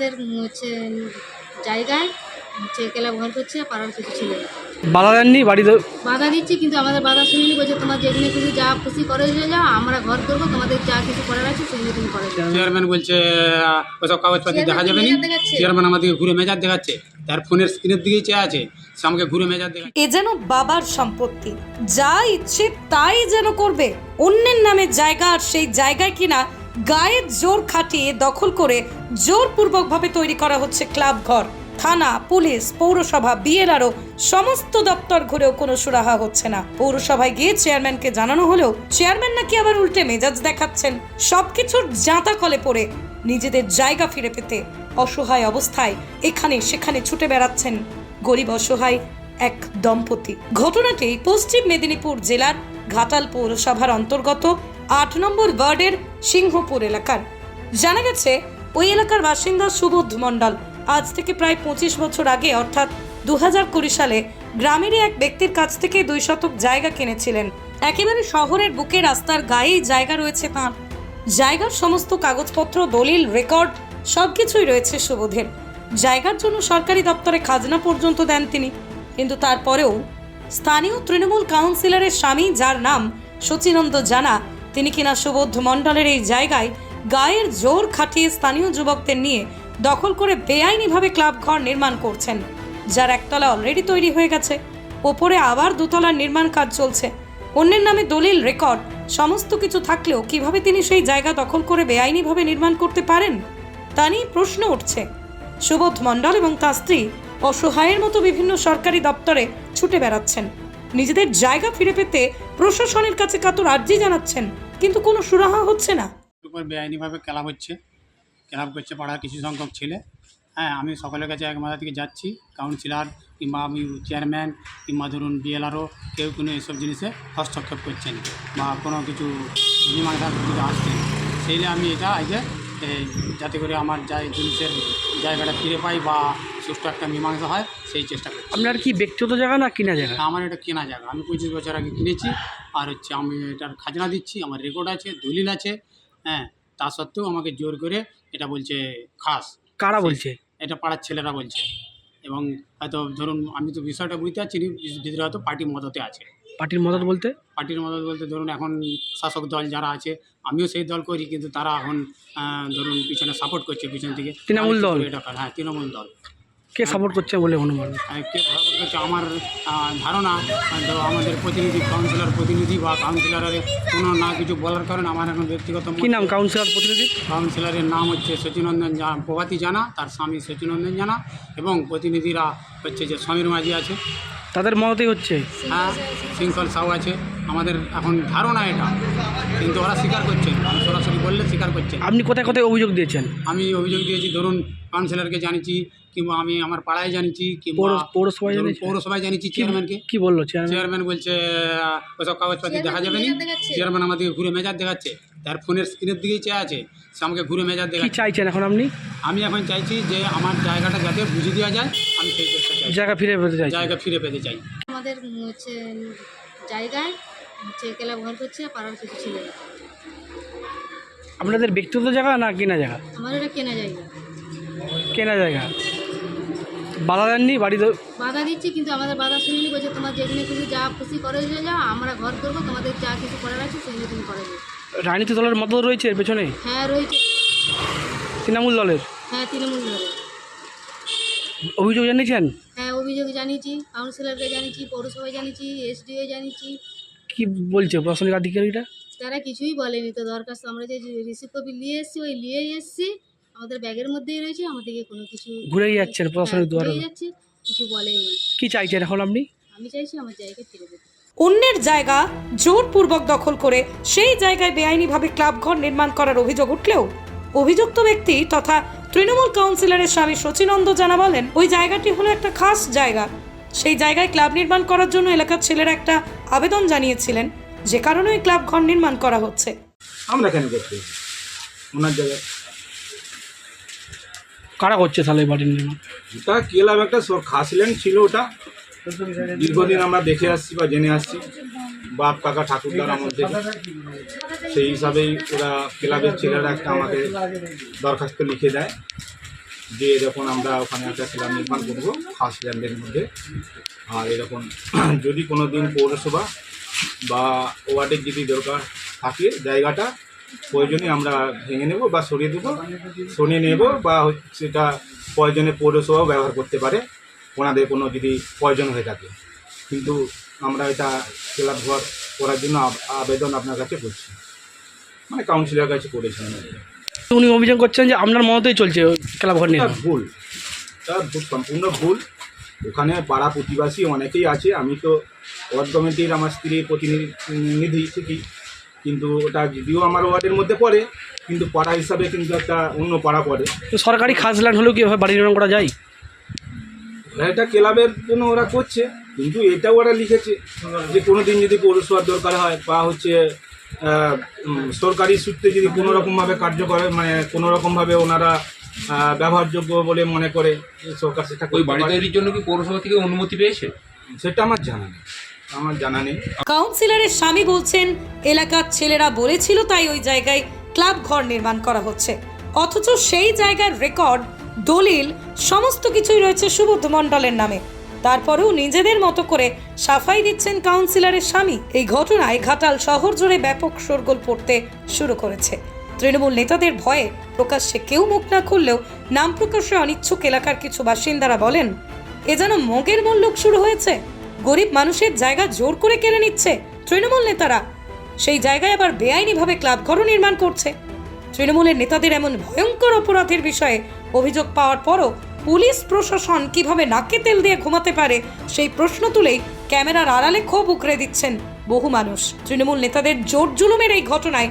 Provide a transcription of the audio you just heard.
আমাদের হচ্ছে জায়গায় হচ্ছে ক্লাব ঘর করছে পাড়ার কিছু ছেলে বাধা দেননি বাড়িতে বাধা দিচ্ছে কিন্তু আমাদের বাধা শুনিনি বলছে তোমার যেখানে খুশি যা খুশি করে যাও আমরা ঘর করব তোমাদের যা কিছু করার আছে সেগুলো তুমি করে। যাও চেয়ারম্যান বলছে আহ, ওসব কাগজপাতি দেখা যাবে না? চেয়ারম্যান আমাদেরকে ঘুরে মেজাজ দেখাচ্ছে। তার ফোনের স্ক্রিনের দিকেই চেয়ে আছে। সে আমাকে ঘুরে মেজাজ দেখাচ্ছে। এ যেন বাবার সম্পত্তি। যা ইচ্ছে তাই যেন করবে। অন্যের নামে জায়গা আর সেই জায়গায় কিনা গায়ের জোর খাটিয়ে দখল করে জোরপূর্বকভাবে তৈরি করা হচ্ছে ক্লাব ঘর। থানা, পুলিশ, পৌরসভা বিএলআরও সমস্ত দপ্তর ঘুরেও কোনো সুরাহা হচ্ছে না। পৌরসভায় গিয়ে চেয়ারম্যানকে জানানো হলেও চেয়ারম্যান নাকি আবার উল্টে মেজাজ দেখাচ্ছেন। সবকিছুর জাঁতা কলে পড়ে নিজেদের জায়গা ফিরে পেতে অসহায় অবস্থায় এখানে সেখানে ছুটে বেড়াচ্ছেন গরিব অসহায় এক দম্পতি। ঘটনাটি পশ্চিম মেদিনীপুর জেলার ঘাটাল পৌরসভার অন্তর্গত আট নম্বর ওয়ার্ডের সিংহপুর এলাকার। জানা গেছে, ওই এলাকার বাসিন্দা সুবোধ মণ্ডল আজ থেকে প্রায় পঁচিশ বছর আগে, অর্থাৎ দু সালে, গ্রামেরই এক ব্যক্তির কাছ থেকে দুই শতক জায়গা কিনেছিলেন। একেবারে শহরের বুকে রাস্তার গায়েই জায়গা রয়েছে তাঁর। জায়গার সমস্ত কাগজপত্র, দলিল, রেকর্ড, সবকিছুই রয়েছে সুবোধের। জায়গার জন্য সরকারি দপ্তরে খাজনা পর্যন্ত দেন তিনি। কিন্তু তারপরেও স্থানীয় তৃণমূল কাউন্সিলরের স্বামী, যার নাম সচিনন্দ জানা তিনি কিনা সুবোধ মণ্ডলের এই জায়গায় গায়ের জোর খাটিয়ে স্থানীয় যুবকদের নিয়ে দখল করে বেআইনিভাবে ক্লাব ঘর নির্মাণ করছেন, যার একতলা অলরেডি তৈরি হয়ে গেছে। ওপরে আবার দোতলার নির্মাণ কাজ চলছে। অন্যের নামে দলিল রেকর্ড সমস্ত কিছু থাকলেও কীভাবে তিনি সেই জায়গা দখল করে বেআইনিভাবে নির্মাণ করতে পারেন? তা নিয়ে প্রশ্ন উঠছে। সুবোধ মণ্ডল এবং তার স্ত্রী অসহায়ের মতো বিভিন্ন সরকারি দপ্তরে ছুটে বেড়াচ্ছেন। নিজেদের জায়গা ফিরে পেতে প্রশাসনের কাছে কাতর আর্জি জানাচ্ছেন। কিন্তু কোনো সুরাহা হচ্ছে না। উপর বেআইনিভাবে ক্লাব হচ্ছে। ক্লাব করছে পাড়ার কিছু সংখ্যক ছেলে। হ্যাঁ আমি সকলের কাছে এক মাথা থেকে যাচ্ছি। কাউন্সিলার কিংবা আমি চেয়ারম্যান কিংবা ধরুন বিএলআরও কেউ কোনো এসব জিনিসে হস্তক্ষেপ করছেন বা কোনো কিছু মীমাংসার আসছেন সেইলে আমি এটা আজকে যাতে করে আমার যাই জিনিসের জায়গাটা ফিরে পাই বা সুস্থ একটা মীমাংসা হয় সেই চেষ্টা করছি। আপনার কি ব্যক্তিগত জায়গা না কিনা জায়গা? আমার এটা কেনা জায়গা। আমি পঁচিশ বছর আগে কিনেছি। আর হচ্ছে আমি এটার খাজনা দিচ্ছি আমার রেকর্ড আছে দলিল আছে হ্যাঁ তা সত্ত্বেও আমাকে জোর করে এটা বলছে খাস। কারা বলছে? এটা পাড়ার ছেলেরা বলছে। এবং হয়তো ধরুন আমি তো বিষয়টা বুঝতে পারছি ভিতরে হয়তো পার্টি মদতে আছে। পার্টির মদত বলতে? পার্টির মদত বলতে ধরুন এখন শাসক দল যারা আছে আমিও সেই দল করি কিন্তু তারা এখন ধরুন পিছনে সাপোর্ট করছে পিছন থেকে তৃণমূল দল? এটা হ্যাঁ তৃণমূল দল। কে সাপোর্ট করছে বলে অনুমান আহ, কে সাপোর্ট করছে আমার ধারণা তো আমাদের প্রতিনিধি কাউন্সিলর প্রতিনিধি বা কাউন্সিলরের কোনো না কিছু বলার কারণে আমার এখন ব্যক্তিগত কি নাম কাউন্সিলর প্রতিনিধি? কাউন্সিলরের নাম হচ্ছে সচিনন্দন জা প্রভাতী জানা তার স্বামী সচিনন্দন জানা এবং প্রতিনিধিরা হচ্ছে যে সমীর মাঝি আছে। তাদের মদতেই হচ্ছে? হ্যাঁ শৃঙ্খল সাউ আছে। আমাদের এখন ধারণা এটা কিন্তু ওরা স্বীকার করছে আমি সরাসরি বললে স্বীকার করছে। আপনি কোথায় কোথায় অভিযোগ দিয়েছেন? আমি অভিযোগ দিয়েছি ধরুন কাউন্সিলরকে জানিয়েছি কিংবা আমি আমার পাড়ায় জানিয়েছি কিংবা পৌর- পৌরসভায় জানিয়েছি চেয়ারম্যানকে কি। বলল? চেয়ারম্যান বলছে আহ, ওসব কাগজপাতি দেখা যাবে না? চেয়ারম্যান আমাদেরকে ঘুরে মেজাজ দেখাচ্ছে। তার ফোনের স্ক্রিনের দিকেই চেয়ে আছে। সে আমাকে ঘুরে মেজাজ কি দেখাচ্ছে। চাইছেন এখন আপনি? আমি এখন চাইছি যে আমার জায়গাটা যাতে বুঝে দেওয়া যায় আমি সেই চেষ্টা চাই। জায়গা ফিরে পেতে চাই জায়গা ফিরে পেতে চাই। আমাদের হচ্ছে জায়গায় হচ্ছে ক্লাব ঘর করছে পাড়ার কিছু ছেলে। আপনাদের ব্যক্তিগত জায়গা না কেনা জায়গা? আমার এটা কেনা জায়গা। কেনা জায়গা। বাধা দেননি বাড়িতে বাধা দিচ্ছে কিন্তু আমাদের বাধা শুনিনি বলছে তোমার যেখানে খুশি যা খুশি করে চলে যাও আমরা ঘর করব তোমাদের যা কিছু করার আছে সেগুলো তুমি করে যাও রাজনীতি দলের মতো রয়েছে এর পেছনে? হ্যাঁ রয়েছে। তৃণমূল দলের? হ্যাঁ তৃণমূল দলের। অভিযোগ জানিয়েছেন? হ্যাঁ অভিযোগ জানিয়েছি কাউন্সিলরকে জানিয়েছি পৌরসভায় জানিয়েছি এসডিও জানিয়েছি। কি বলছে প্রশাসনিক আধিকারিকরা? তারা কিছুই বলেনি। তো দরখাস্ত আমরা যে রিসিভ কপি নিয়ে এসেছি ওই নিয়েই এসেছি। আমাদের ব্যাগের মধ্যেই রয়েছে আমাদেরকে কোনো কিছু ঘুরেই যাচ্ছেন হ্যাঁ, দুয়ারে ঘুরেই যাচ্ছে কিছু বলেনি। কি চাইছেন এখন আপনি? আমি চাইছি আমার জায়গায় ফিরে যেতে। অন্যের জায়গা জোরপূর্বক দখল করে সেই জায়গায় বেআইনিভাবে ক্লাব ঘর নির্মাণ করার অভিযোগ উঠলেও অভিযুক্ত ব্যক্তি তথা তৃণমূল কাউন্সিলরের স্বামী সচিনন্দ জানা বলেন ওই জায়গাটি হলো একটা খাস জায়গা। সেই জায়গায় ক্লাব নির্মাণ করার জন্য এলাকার ছেলেরা একটা আবেদন জানিয়েছিলেন। যে কারণে ওই ক্লাব ঘর নির্মাণ করা হচ্ছে। আমরা কেন করতে ওনার জায়গায় কারা করছে তাহলে এই বাড়ির নির্মাণ? ওটা ক্লাব একটা সব খাসল্যান্ড ছিল ওটা। দীর্ঘদিন আমরা দেখে আসছি বা জেনে আসছি। বাপ কাকা ঠাকুরদার মধ্যে সেই হিসাবেই ওরা ক্লাবের ছেলেরা একটা আমাকে দরখাস্ত লিখে দেয়। যে যখন আমরা ওখানে একটা ক্লাব নির্মাণ করব ফার্স্ট ল্যান্ডের মধ্যে। আর এরকম যদি কোনো দিন পৌরসভা বা ওয়ার্ডের যদি দরকার থাকে জায়গাটা প্রয়োজনে আমরা ভেঙে নেব বা সরিয়ে দেবো সরিয়ে নেব বা সেটা প্রয়োজনে পৌরসভাও ব্যবহার করতে পারে ওনাদের কোনো যদি প্রয়োজন হয়ে থাকে। কিন্তু আমরা এটা ক্লাব ঘর করার জন্য আবেদন আপনার কাছে করছি। মানে কাউন্সিলর কাছে আর উনি অভিযোগ করছেন যে আপনার মতেই চলছে ক্লাব ঘর নিয়ে ভুল। তার ভুল সম্পূর্ণ ভুল। ওখানে পাড়া প্রতিবাসী অনেকেই আছে। আমি তো ওয়ার্ড কমিটির আমার স্ত্রীর প্রতিনিধি ঠিকই কিন্তু ওটা যদিও আমার ওয়ার্ডের মধ্যে পড়ে কিন্তু পাড়া হিসাবে কিন্তু একটা অন্য পাড়া পড়ে। তো সরকারি খাজলান হলেও কি এভাবে বাড়ি নির্মাণ করা যায়? এটা ক্লাবের জন্য ওরা করছে কিন্তু এটাও ওরা লিখেছে যে কোনো দিন যদি পৌরসভার দরকার হয় বা হচ্ছে সরকারি সূত্রে যদি কোনো রকমভাবে কার্যকর মানে কোনো রকমভাবে ওনারা ব্যবহারযোগ্য বলে মনে করে সরকার সেটা ওই বাড়ি তৈরির জন্য কি পৌরসভা থেকে অনুমতি পেয়েছে? সেটা আমার জানা নেই। আমার জানা নেই। কাউন্সিলরের স্বামী বলছেন এলাকার ছেলেরা বলেছিল তাই ওই জায়গায় ক্লাব ঘর নির্মাণ করা হচ্ছে। অথচ সেই জায়গার রেকর্ড দলিল সমস্ত কিছুই রয়েছে সুবোধ মণ্ডলের নামে। তারপরেও নিজেদের মতো করে সাফাই দিচ্ছেন কাউন্সিলরের স্বামী। এই ঘটনায় ঘাটাল শহর জুড়ে ব্যাপক শোরগোল পড়তে শুরু করেছে। তৃণমূল নেতাদের ভয়ে প্রকাশ্যে কেউ মুখ না খুললেও নাম প্রকাশে অনিচ্ছুক এলাকার কিছু বাসিন্দারা বলেন, এ যেন মগের মল্লুক শুরু হয়েছে। গরিব মানুষের জায়গা জোর করে কেড়ে নিচ্ছে তৃণমূল নেতারা। সেই জায়গায় আবার বেআইনিভাবে ক্লাব ঘরও নির্মাণ করছে। তৃণমূলের নেতাদের এমন ভয়ঙ্কর অপরাধের বিষয়ে অভিযোগ পাওয়ার পরও পুলিশ প্রশাসন কীভাবে নাকে তেল দিয়ে ঘুমাতে পারে সেই প্রশ্ন তুলেই ক্যামেরার আড়ালে ক্ষোভ উকরে দিচ্ছেন বহু মানুষ। তৃণমূল নেতাদের জোর জুলুমের এই ঘটনায়